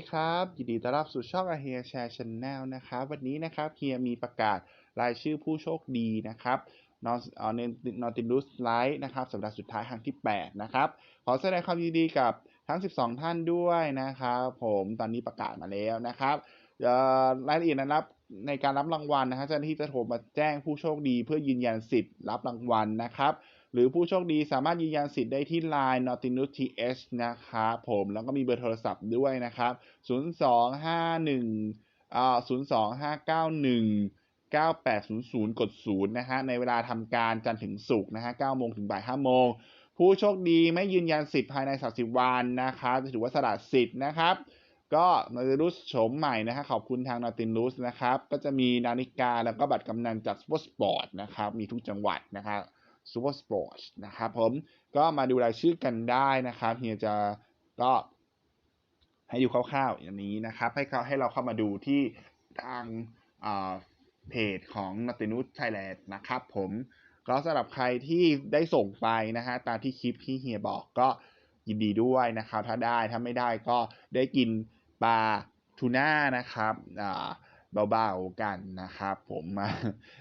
ีครับ ยินดีต้อนรับสู่ช่องเฮียแชร์ชันแนลนะครับ วันนี้นะครับเฮียมีประกาศรายชื่อผู้โชคดีนะครับนอตนอติลูสไลท์นะครับสัปดาห์สุดท้ายครั้งที่ 8 นะครับ ขอแสดงความยินดีกับทั้ง 12 ท่านด้วยนะครับ ผมตอนนี้ประกาศมาแล้วนะครับเอ่อรายละเอียดนะครับ ในการรับรางวัลนะครับเจ้าหน้าที่จะโทรมาแจ้งผู้โชคดี เพื่อยืนยันสิทธิ์รับรางวัลนะครับ หรือผู้โชคดีสามารถยืนยันสิทธิ์ได้ที่ Line Nautilus TH นะครับผมแล้วก็มีเบอร์โทรศัพท์ด้วยนะครับ 0251อ่า02591 9800 กด 0 นะฮะ ในเวลาทำการจันทร์ถึงศุกร์นะฮะ9โมงถึงบ่าย5โมง ผู้โชคดีไม่ยืนยันสิทธิ์ภายใน 30 วันนะครับจะถือว่าสละสิทธิ์นะครับ ก็นาติลุสโฉมใหม่นะฮะขอบคุณทางนาติลุสนะครับ ก็จะมีนาฬิกาแล้วก็บัตรกำนันจากซูเปอร์สปอร์ตนะครับ มีทุกจังหวัดนะครับซูเปอร์สปอร์ตนะครับผมก็มาดูรายชื่อกันได้นะครับเฮียจะก็ให้ดูคร่าวๆอย่างนี้นะครับ ให้เขาให้เราเข้ามาดูที่ทางอ่าเพจของนาติลุสไทยแลนด์นะครับผมก็สำหรับใครที่ได้ส่งไปนะฮะตามที่คลิปที่เฮียบอกก็ยินดีด้วยนะครับ ถ้าได้ถ้าไม่ได้ก็ได้กิน ปลาทูน่านะครับเบาๆกันนะครับ ผมมา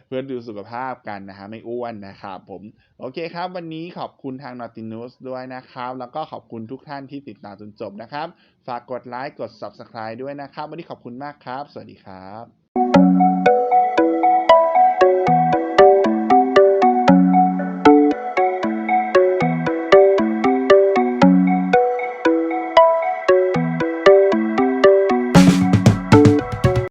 เพื่อดูสุขภาพกันนะฮะไม่อ้วนนะครับผมโอเคครับ วันนี้ขอบคุณทาง Nautilus ด้วยนะครับ แล้วก็ขอบคุณทุกท่านที่ติดตามจนจบนะครับ ฝากกดไลค์กด Subscribe ด้วยนะครับ วันนี้ขอบคุณมากครับ สวัสดีครับ